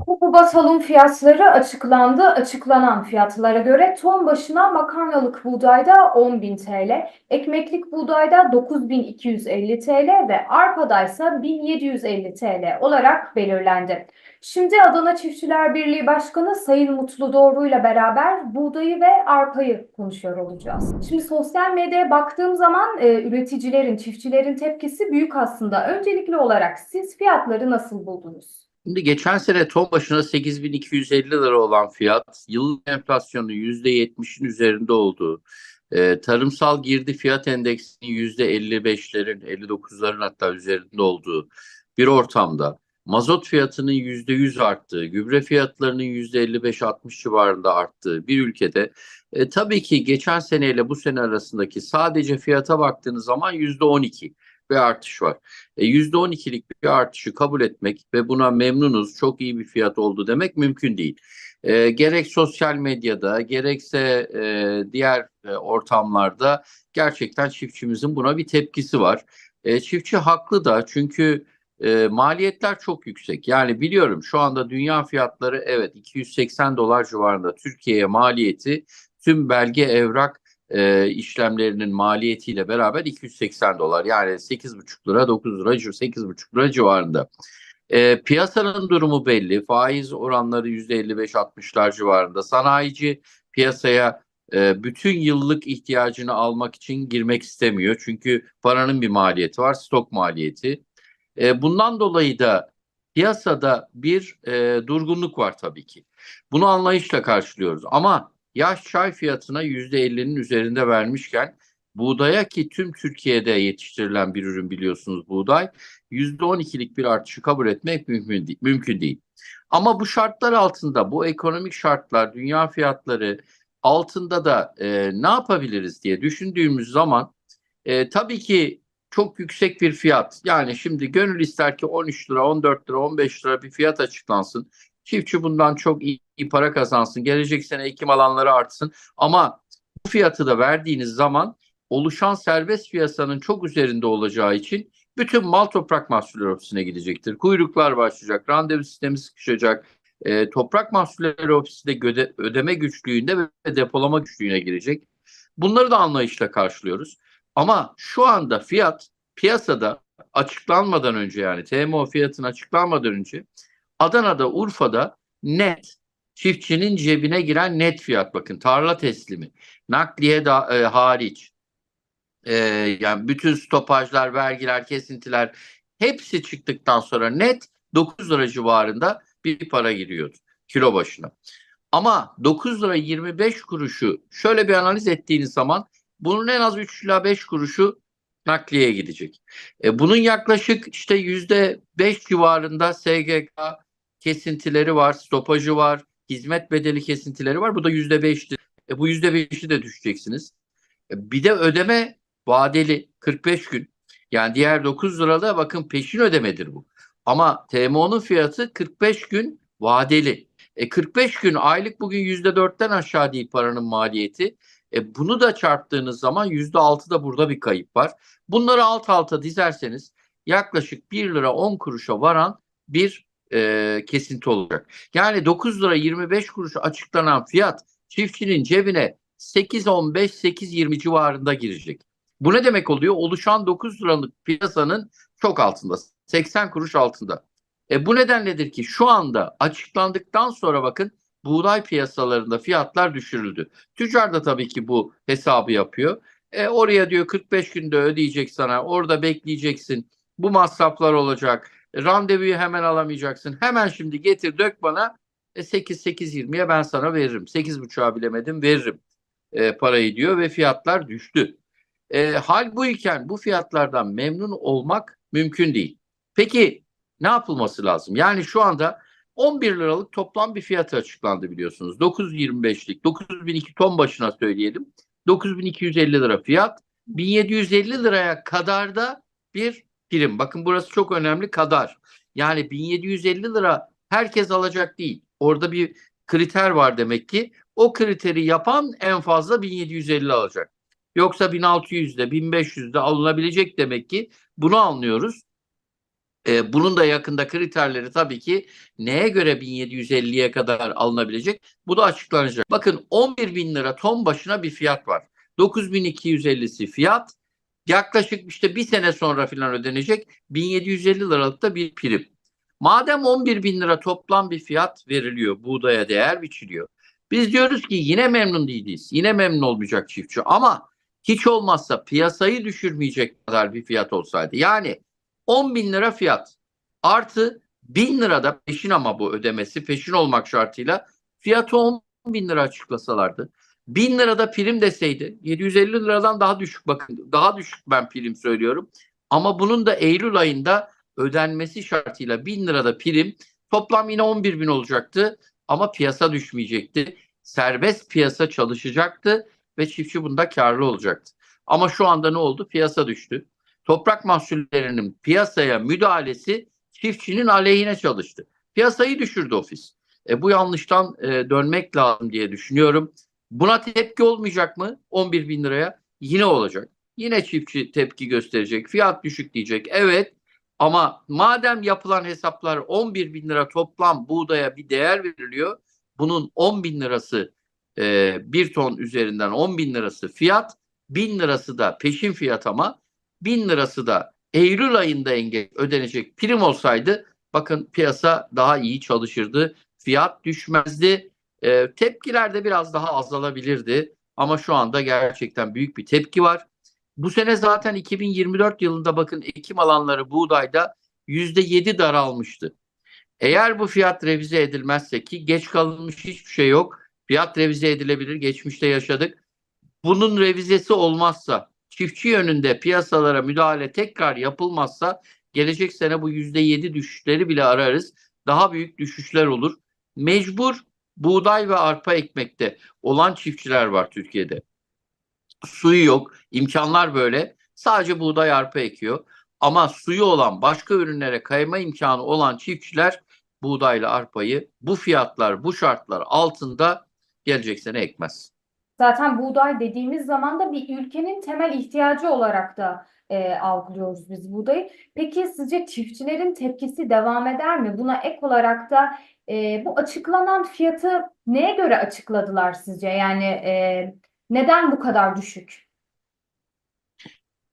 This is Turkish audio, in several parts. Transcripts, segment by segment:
Kuba salım fiyatları açıklandı. Açıklanan fiyatlara göre ton başına makarnalık buğdayda 10.000 TL, ekmeklik buğdayda 9.250 TL ve arpadaysa 1750 TL olarak belirlendi. Şimdi Adana Çiftçiler Birliği Başkanı Sayın Mutlu Doğru ile beraber buğdayı ve arpayı konuşuyor olacağız. Şimdi sosyal medyaya baktığım zaman e, üreticilerin, çiftçilerin tepkisi büyük aslında. Öncelikli olarak siz fiyatları nasıl buldunuz? Şimdi geçen sene ton başına 8250 lira olan fiyat yıllık enflasyonun %70'in üzerinde olduğu, e, tarımsal girdi fiyat endeksinin %55'lerin, 59'ların hatta üzerinde olduğu bir ortamda mazot fiyatının %100 arttığı, gübre fiyatlarının %55-60 civarında arttığı bir ülkede e, tabii ki geçen seneyle bu sene arasındaki sadece fiyata baktığınız zaman %12 bir artış var. E, %12'lik bir artışı kabul etmek ve buna memnunuz, çok iyi bir fiyat oldu demek mümkün değil. E, gerek sosyal medyada, gerekse e, diğer e, ortamlarda gerçekten çiftçimizin buna bir tepkisi var. E, çiftçi haklı da çünkü e, maliyetler çok yüksek. Yani biliyorum şu anda dünya fiyatları evet 280 dolar civarında Türkiye'ye maliyeti tüm belge evrak e, işlemlerinin maliyetiyle beraber 280 dolar. Yani 8,5 lira 9 lira 8,5 lira civarında. E, piyasanın durumu belli. Faiz oranları %55-60'lar civarında. Sanayici piyasaya e, bütün yıllık ihtiyacını almak için girmek istemiyor. Çünkü paranın bir maliyeti var, stok maliyeti. E, bundan dolayı da piyasada bir e, durgunluk var tabii ki. Bunu anlayışla karşılıyoruz. Ama yaş çay fiyatına %50'nin üzerinde vermişken buğdaya ki tüm Türkiye'de yetiştirilen bir ürün biliyorsunuz buğday %12'lik bir artışı kabul etmek mümkün değil. Mümkün değil. Ama bu şartlar altında bu ekonomik şartlar dünya fiyatları altında da e, ne yapabiliriz diye düşündüğümüz zaman e, tabii ki çok yüksek bir fiyat. Yani şimdi gönül ister ki 13 lira, 14 lira, 15 lira bir fiyat açıklansın. Çiftçi bundan çok iyi, iyi para kazansın. Gelecek sene ekim alanları artsın. Ama bu fiyatı da verdiğiniz zaman oluşan serbest piyasanın çok üzerinde olacağı için bütün mal toprak mahsulleri ofisine gidecektir. Kuyruklar başlayacak, randevu sistemi sıkışacak. E, toprak mahsulleri ofisi de göde, ödeme güçlüğünde ve depolama güçlüğüne girecek. Bunları da anlayışla karşılıyoruz. Ama şu anda fiyat piyasada açıklanmadan önce yani TMO fiyatın açıklanmadan önce Adana'da, Urfa'da net çiftçinin cebine giren net fiyat bakın tarla teslimi, nakliye da, e, hariç e, yani bütün stopajlar, vergiler, kesintiler hepsi çıktıktan sonra net 9 lira civarında bir para giriyordu kilo başına. Ama 9 lira 25 kuruşu şöyle bir analiz ettiğiniz zaman bunun en az 3 ila 5 kuruşu nakliye gidecek. E, bunun yaklaşık işte yüzde 5 civarında SGK kesintileri var, stopajı var, hizmet bedeli kesintileri var. Bu da yüzde 5'ti. E, bu yüzde 5'i de düşeceksiniz. E, bir de ödeme vadeli 45 gün. Yani diğer 9 liralı bakın peşin ödemedir bu. Ama TMO'nun fiyatı 45 gün vadeli. E 45 gün aylık bugün %4'ten aşağı değil paranın maliyeti. E bunu da çarptığınız zaman %6 da burada bir kayıp var. Bunları alt alta dizerseniz yaklaşık 1 lira 10 kuruşa varan bir e, kesinti olacak. Yani 9 lira 25 kuruş açıklanan fiyat çiftçinin cebine 8-15, 8-20 civarında girecek. Bu ne demek oluyor? Oluşan 9 liralık piyasanın çok altında. 80 kuruş altında. E bu nedenledir ki şu anda açıklandıktan sonra bakın buğday piyasalarında fiyatlar düşürüldü. Tüccar da tabii ki bu hesabı yapıyor. E oraya diyor 45 günde ödeyecek sana. Orada bekleyeceksin. Bu masraflar olacak. E, randevuyu hemen alamayacaksın. Hemen şimdi getir dök bana. E 8 8.20'ye ben sana veririm. 8.5'a bilemedim veririm. E, parayı diyor ve fiyatlar düştü. E, hal bu iken bu fiyatlardan memnun olmak mümkün değil. Peki ne yapılması lazım? Yani şu anda 11 liralık toplam bir fiyatı açıklandı biliyorsunuz. 925'lik 9002 ton başına söyleyelim. 9250 lira fiyat. 1750 liraya kadar da bir prim. Bakın burası çok önemli kadar. Yani 1750 lira herkes alacak değil. Orada bir kriter var demek ki. O kriteri yapan en fazla 1750 alacak. Yoksa 1600'de 1500'de alınabilecek demek ki bunu anlıyoruz. E, bunun da yakında kriterleri tabii ki neye göre 1750'ye kadar alınabilecek? Bu da açıklanacak. Bakın 11 bin lira ton başına bir fiyat var. 9250'si fiyat. Yaklaşık işte bir sene sonra falan ödenecek 1750 liralık da bir prim. Madem 11 bin lira toplam bir fiyat veriliyor, buğdaya değer biçiliyor. Biz diyoruz ki yine memnun değiliz. Yine memnun olmayacak çiftçi ama hiç olmazsa piyasayı düşürmeyecek kadar bir fiyat olsaydı. Yani 10 bin lira fiyat artı 1000 lira da peşin ama bu ödemesi peşin olmak şartıyla fiyatı 10 bin lira açıklasalardı. 1000 lirada prim deseydi 750 liradan daha düşük bakın daha düşük ben prim söylüyorum. Ama bunun da Eylül ayında ödenmesi şartıyla 1000 lirada prim toplam yine 11 bin olacaktı ama piyasa düşmeyecekti. Serbest piyasa çalışacaktı ve çiftçi bunda karlı olacaktı. Ama şu anda ne oldu? Piyasa düştü. Toprak mahsullerinin piyasaya müdahalesi çiftçinin aleyhine çalıştı. Piyasayı düşürdü ofis. E, bu yanlıştan e, dönmek lazım diye düşünüyorum. Buna tepki olmayacak mı? 11 bin liraya yine olacak. Yine çiftçi tepki gösterecek. Fiyat düşük diyecek. Evet ama madem yapılan hesaplar 11 bin lira toplam buğdaya bir değer veriliyor. Bunun 10 bin lirası e, bir ton üzerinden 10 bin lirası fiyat. 1000 lirası da peşin fiyat ama 1000 lirası da Eylül ayında engel ödenecek prim olsaydı bakın piyasa daha iyi çalışırdı. Fiyat düşmezdi. E, tepkiler de biraz daha azalabilirdi. Ama şu anda gerçekten büyük bir tepki var. Bu sene zaten 2024 yılında bakın ekim alanları buğdayda %7 daralmıştı. Eğer bu fiyat revize edilmezse ki geç kalınmış hiçbir şey yok. Fiyat revize edilebilir. Geçmişte yaşadık. Bunun revizesi olmazsa çiftçi yönünde piyasalara müdahale tekrar yapılmazsa gelecek sene bu %7 düşüşleri bile ararız. Daha büyük düşüşler olur. Mecbur buğday ve arpa ekmekte olan çiftçiler var Türkiye'de. Suyu yok, imkanlar böyle. Sadece buğday arpa ekiyor. Ama suyu olan başka ürünlere kayma imkanı olan çiftçiler buğdayla arpayı bu fiyatlar, bu şartlar altında gelecek sene ekmez. Zaten buğday dediğimiz zaman da bir ülkenin temel ihtiyacı olarak da e, algılıyoruz biz buğdayı. Peki sizce çiftçilerin tepkisi devam eder mi? Buna ek olarak da e, bu açıklanan fiyatı neye göre açıkladılar sizce? Yani e, neden bu kadar düşük?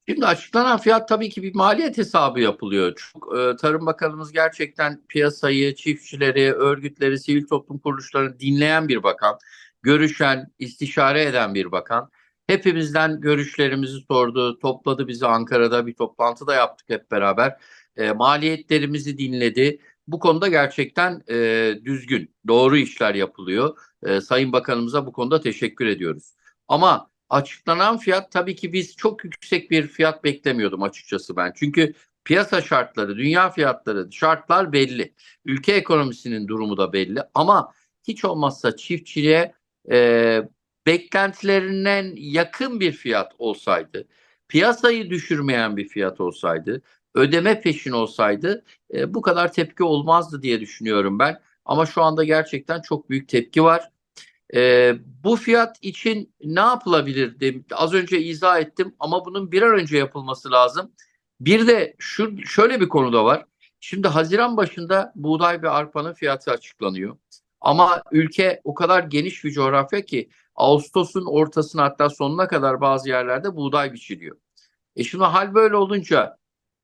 Şimdi açıklanan fiyat tabii ki bir maliyet hesabı yapılıyor. Çok, e, Tarım Bakanımız gerçekten piyasayı, çiftçileri, örgütleri, sivil toplum kuruluşlarını dinleyen bir bakan, görüşen, istişare eden bir bakan. Hepimizden görüşlerimizi sordu, topladı bizi Ankara'da bir toplantı da yaptık hep beraber. E, maliyetlerimizi dinledi. Bu konuda gerçekten e, düzgün, doğru işler yapılıyor. E, Sayın Bakanımıza bu konuda teşekkür ediyoruz. Ama açıklanan fiyat tabii ki biz çok yüksek bir fiyat beklemiyordum açıkçası ben. Çünkü piyasa şartları, dünya fiyatları, şartlar belli. Ülke ekonomisinin durumu da belli. Ama hiç olmazsa çiftçiye e, beklentilerinden yakın bir fiyat olsaydı, piyasayı düşürmeyen bir fiyat olsaydı, ödeme peşin olsaydı e, bu kadar tepki olmazdı diye düşünüyorum ben. Ama şu anda gerçekten çok büyük tepki var. E, bu fiyat için ne yapılabilir? Az önce izah ettim ama bunun bir an önce yapılması lazım. Bir de şu şöyle bir konu da var. Şimdi Haziran başında buğday ve arpanın fiyatı açıklanıyor. Ama ülke o kadar geniş bir coğrafya ki Ağustos'un ortasına hatta sonuna kadar bazı yerlerde buğday biçiliyor. E şimdi hal böyle olunca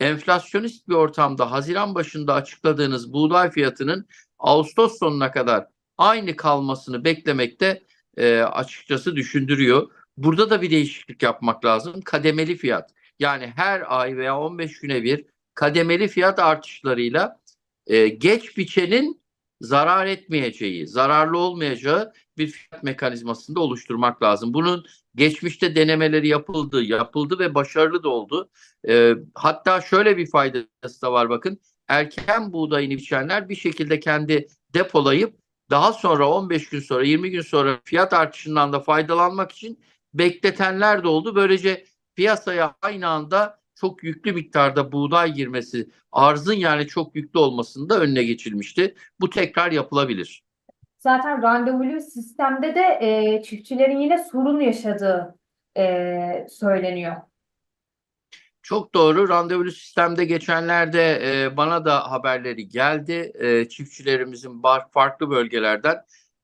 enflasyonist bir ortamda Haziran başında açıkladığınız buğday fiyatının Ağustos sonuna kadar aynı kalmasını beklemekte e, açıkçası düşündürüyor. Burada da bir değişiklik yapmak lazım. Kademeli fiyat. Yani her ay veya 15 güne bir kademeli fiyat artışlarıyla e, geç biçenin zarar etmeyeceği, zararlı olmayacağı bir fiyat mekanizmasını da oluşturmak lazım. Bunun geçmişte denemeleri yapıldı, yapıldı ve başarılı da oldu. E, hatta şöyle bir faydası da var bakın. Erken buğdayını biçenler bir şekilde kendi depolayıp daha sonra 15 gün sonra 20 gün sonra fiyat artışından da faydalanmak için bekletenler de oldu. Böylece piyasaya aynı anda çok yüklü miktarda buğday girmesi, arzın yani çok yüklü olmasının da önüne geçilmişti. Bu tekrar yapılabilir. Zaten randevulu sistemde de e, çiftçilerin yine sorun yaşadığı e, söyleniyor. Çok doğru. Randevulu sistemde geçenlerde e, bana da haberleri geldi. E, çiftçilerimizin farklı bölgelerden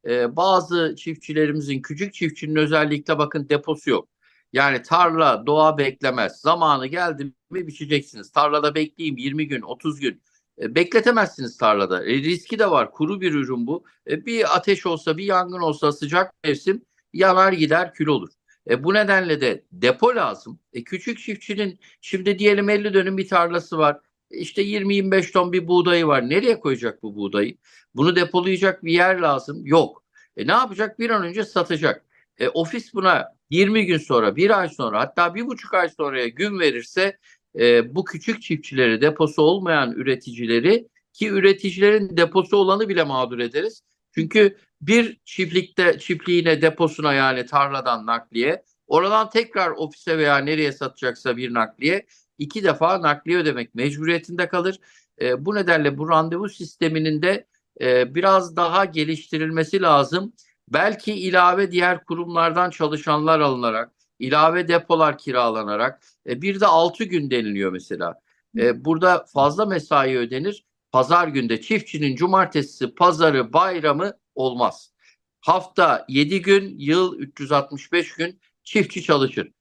e, bazı çiftçilerimizin küçük çiftçinin özellikle bakın deposu yok. Yani tarla doğa beklemez. Zamanı geldi mi biçeceksiniz. Tarlada bekleyeyim 20 gün 30 gün. E, bekletemezsiniz tarlada. E, riski de var. Kuru bir ürün bu. E, bir ateş olsa bir yangın olsa sıcak mevsim yanar gider kül olur. E, bu nedenle de depo lazım. E, küçük çiftçinin Şimdi diyelim 50 dönüm bir tarlası var. İşte 20-25 ton bir buğdayı var. Nereye koyacak bu buğdayı? Bunu depolayacak bir yer lazım. Yok. E ne yapacak? Bir an önce satacak. E, ofis buna 20 gün sonra, bir ay sonra hatta bir buçuk ay sonraya gün verirse e, bu küçük çiftçileri, deposu olmayan üreticileri ki üreticilerin deposu olanı bile mağdur ederiz. Çünkü bir çiftlikte çiftliğine deposuna yani tarladan nakliye Oradan tekrar ofise veya nereye satacaksa bir nakliye iki defa nakliye ödemek mecburiyetinde kalır. E, bu nedenle bu randevu sisteminin de e, biraz daha geliştirilmesi lazım. Belki ilave diğer kurumlardan çalışanlar alınarak, ilave depolar kiralanarak e, bir de 6 gün deniliyor mesela. E, burada fazla mesai ödenir. Pazar günde çiftçinin cumartesi, pazarı, bayramı olmaz. Hafta 7 gün, yıl 365 gün çiftçi çalışır.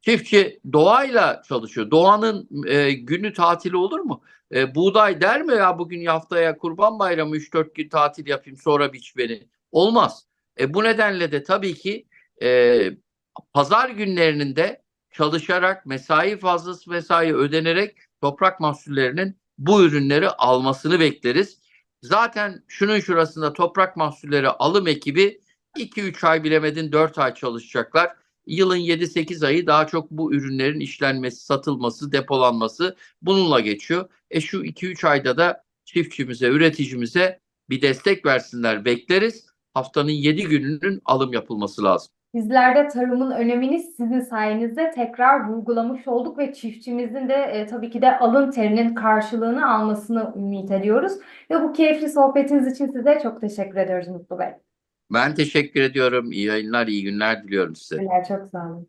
Çiftçi doğayla çalışıyor. Doğanın e, günü tatili olur mu? E, buğday der mi ya bugün haftaya kurban bayramı 3-4 gün tatil yapayım sonra biç beni? Olmaz. E, bu nedenle de tabii ki e, pazar günlerinin de çalışarak mesai fazlası mesai ödenerek toprak mahsullerinin bu ürünleri almasını bekleriz. Zaten şunun şurasında toprak mahsulleri alım ekibi 2-3 ay bilemedin 4 ay çalışacaklar yılın 7-8 ayı daha çok bu ürünlerin işlenmesi, satılması, depolanması bununla geçiyor. E şu 2-3 ayda da çiftçimize, üreticimize bir destek versinler bekleriz. Haftanın 7 gününün alım yapılması lazım. Bizler de tarımın önemini sizin sayenizde tekrar vurgulamış olduk ve çiftçimizin de e, tabii ki de alın terinin karşılığını almasını ümit ediyoruz. Ve bu keyifli sohbetiniz için size çok teşekkür ediyoruz Mutlu Bey. Ben teşekkür ediyorum. İyi yayınlar, iyi günler diliyorum size. Teşekkürler, çok sağ olun.